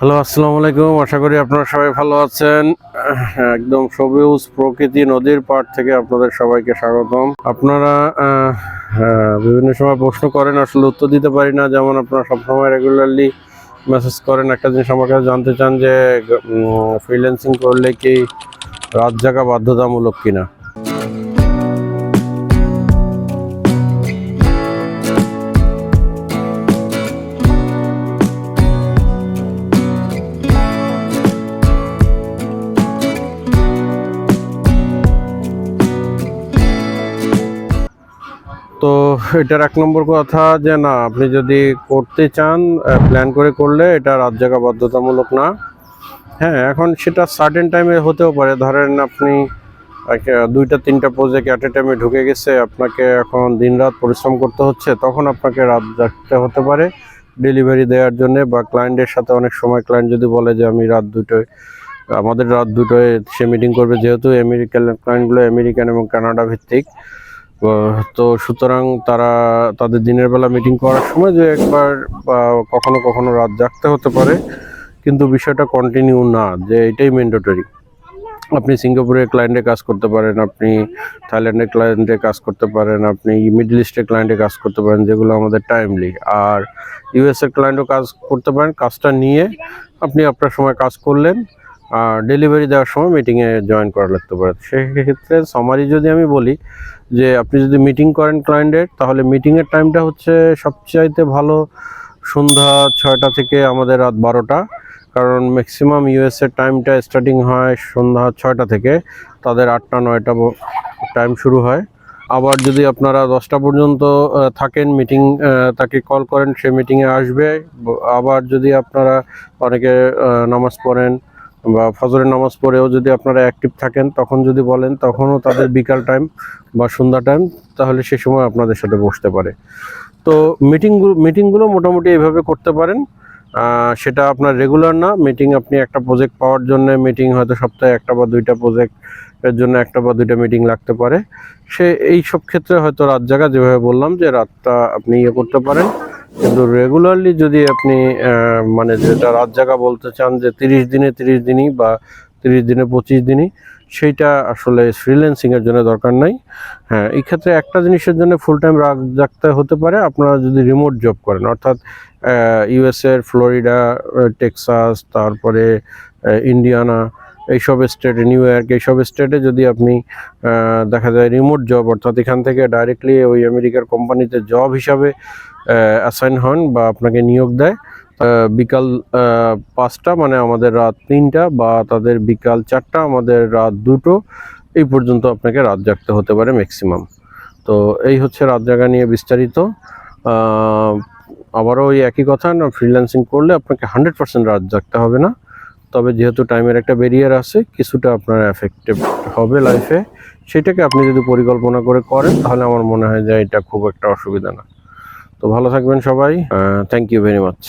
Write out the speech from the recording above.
Hello, আসসালামু আলাইকুম। আশা করি আপনারা সবাই ভালো আছেন। একদম সবুজ প্রকৃতি নদীর পাড় থেকে আপনাদের সবাইকে স্বাগতম। আপনারা বিভিন্ন সময় প্রশ্ন করেন, আসলে উত্তর দিতে পারি না। যেমন আপনারা সবসময় রেগুলারলি মেসেজ করেন, একটা জিনিস আমার কাছে জানতে চান যে ফ্রিল্যান্সিং করলে কি রাত জাগা বাধ্যতামূলক কিনা? তো এটার এক নম্বর কথা যে না, আপনি যদি করতে চান প্ল্যান করে করলে এটা রাত জাগা বাধ্যতামূলক না। হ্যাঁ এখন সেটা সার্টেন টাইমে হতেও পারে। ধরেন আপনি দুইটা, তিনটা প্রজেক্ট অ্যাট এ টাইমে ঢুকে গেছে, আপনাকে এখন দিনরাত পরিশ্রম করতে হচ্ছে, তখন আপনাকে রাত জাগতে হতে পারে ডেলিভারি দেওয়ার জন্য বা ক্লায়েন্টের সাথে অনেক সময় ক্লায়েন্ট যদি বলে যে, আমি রাত দুটোয়, আমাদের রাত দুটোয় সে মিটিং করবে যেহেতু আমেরিকান ক্লায়েন্টগুলো আমেরিকান এবং কানাডা ভিত্তিক। তো সুতরাং তারা তাদের দিনের বেলা মিটিং করার সময় যে একবার কখনো কখনো রাত জাগতে হতে পারে, কিন্তু বিষয়টা কন্টিনিউ না, যে এটাই ম্যান্ডেটরি আপনি সিঙ্গাপুরের ক্লায়েন্টে কাজ করতে পারেন, আপনি থাইল্যান্ডের ক্লায়েন্টে কাজ করতে পারেন, আপনি মিডল ইস্টের ক্লায়েন্টে কাজ করতে পারেন, যেগুলো আমাদের টাইমলি আর ইউএসএর ক্লায়েন্টও কাজ করতে পারেন, কাজটা নিয়ে আপনি আপনার সময় কাজ করলেন, আর ডেলিভারি দেওয়ার সময় মিটিংয়ে জয়েন করা লাগতে পারে। সেক্ষেত্রে সামারি যদি আমি বলি যে আপনি যদি মিটিং করেন ক্লায়েন্টের তাহলে মিটিংয়ের টাইমটা হচ্ছে সবচাইতে ভালো সন্ধ্যা ছয়টা থেকে আমাদের রাত বারোটা। কারণ ম্যাক্সিমাম ইউএসের টাইমটা স্টার্টিং হয় সন্ধ্যা ছয়টা থেকে, তাদের আটটা, নয়টা টাইম শুরু হয়। আবার যদি আপনারা দশটা পর্যন্ত থাকেন মিটিং তাকে কল করেন, সে মিটিংয়ে আসবে। আবার যদি আপনারা অনেকে নামাজ পড়েন বা ফজরের নামাজ পড়েও যদি আপনারা অ্যাক্টিভ থাকেন, তখন যদি বলেন, তখনও তাদের বিকাল টাইম বা সন্ধ্যা টাইম তাহলে সে সময় আপনাদের সাথে বসতে পারে। তো মিটিংগুলো মিটিংগুলো মোটামুটি এইভাবে করতে পারেন। সেটা আপনার রেগুলার না। মিটিং আপনি একটা প্রজেক্ট পাওয়ার জন্য মিটিং হয়তো সপ্তাহে একটা বা দুইটা প্রজেক্ট এর জন্য একটা বা দুইটা মিটিং লাগতে পারে। সে, এই সব ক্ষেত্রে হয়তো রাত জাগা, যেভাবে বললাম যে রাতটা আপনি ইয়ে করতে পারেন। কিন্তু রেগুলারলি যদি আপনি মানে যেটা রাত জাগা বলতে চান যে তিরিশ দিনে তিরিশ দিনই বা তিরিশ দিনে পঁচিশ দিনই, সেইটা আসলে ফ্রিল্যান্সিং এর জন্য দরকার নাই। হ্যাঁ এই ক্ষেত্রে একটা জিনিসের জন্য ফুল টাইম জাগতে হতে পারে, আপনারা যদি রিমোট জব করেন, অর্থাৎ ইউএসএর ফ্লোরিডা টেক্সাস তারপরে ইন্ডিয়ানা এইসব স্টেটে নিউ ইয়র্ক এইসব স্টেটে যদি আপনি দেখা যায় রিমোট জব অর্থাৎ এখান থেকে ডাইরেক্টলি ওই আমেরিকার কোম্পানিতে জব হিসাবে অ্যাসাইন হন বা আপনাকে নিয়োগ দেয় বিকাল পাঁচটা মানে আমাদের রাত তিনটা বা তাদের বিকাল চারটা, আমাদের রাত দুটো, এই পর্যন্ত আপনাকে রাত জাগতে হতে পারে ম্যাক্সিমাম তো এই হচ্ছে রাত জাগা নিয়ে বিস্তারিত। আবারও ওই একই কথা, না ফ্রিল্যান্সিং করলে আপনাকে হান্ড্রেড পার্সেন্ট রাত জাগতে হবে না। তবে যেহেতু টাইমের একটা ব্যারিয়ার আছে, কিছুটা আপনার এফেক্টিভ হবে লাইফে সেটাকে আপনি যদি পরিকল্পনা করে করেন, তাহলে আমার মনে হয় যে এটা খুব একটা অসুবিধা না। তো ভালো থাকবেন সবাই। Thank you very much